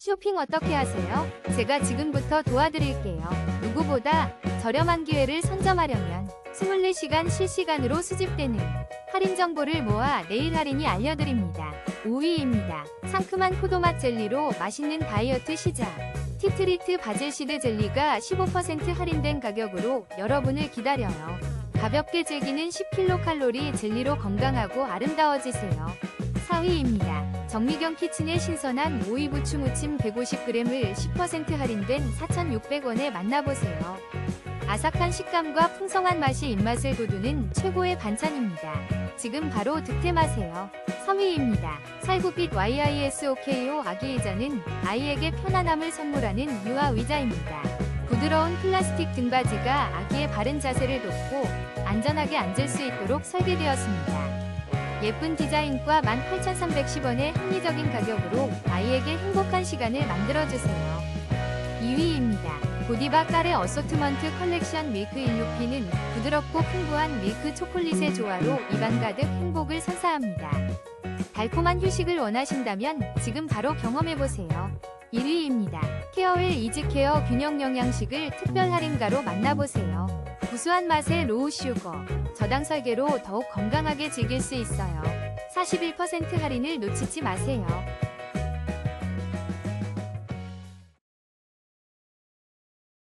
쇼핑 어떻게 하세요? 제가 지금부터 도와드릴게요. 누구보다 저렴한 기회를 선점하려면 24시간 실시간으로 수집되는 할인 정보를 모아 내일 할인이 알려드립니다. 5위입니다. 상큼한 포도맛 젤리로 맛있는 다이어트 시작. 티트리트 바질시드 젤리가 15% 할인된 가격으로 여러분을 기다려요. 가볍게 즐기는 10kcal 젤리로 건강하고 아름다워지세요. 4위입니다. 정미경 키친의 신선한 오이 부추 무침 150g을 10% 할인된 4,600원에 만나보세요. 아삭한 식감과 풍성한 맛이 입맛을 돋우는 최고의 반찬입니다. 지금 바로 득템하세요. 3위입니다. 살구빛 YISOKO 아기 의자는 아이에게 편안함을 선물하는 유아 의자입니다. 부드러운 플라스틱 등받이가 아기의 바른 자세를 돕고 안전하게 앉을 수 있도록 설계되었습니다. 예쁜 디자인과 18,310원의 합리적인 가격으로 아이에게 행복한 시간을 만들어주세요. 2위입니다. 고디바 까레 어소트먼트 컬렉션 밀크 일루피는 부드럽고 풍부한 밀크 초콜릿의 조화로 입안 가득 행복을 선사합니다. 달콤한 휴식을 원하신다면 지금 바로 경험해보세요. 1위입니다. 케어웰 이즈케어 균형 영양식을 특별 할인가로 만나보세요. 구수한 맛의 로우 슈거, 저당 설계로 더욱 건강하게 즐길 수 있어요. 41% 할인을 놓치지 마세요.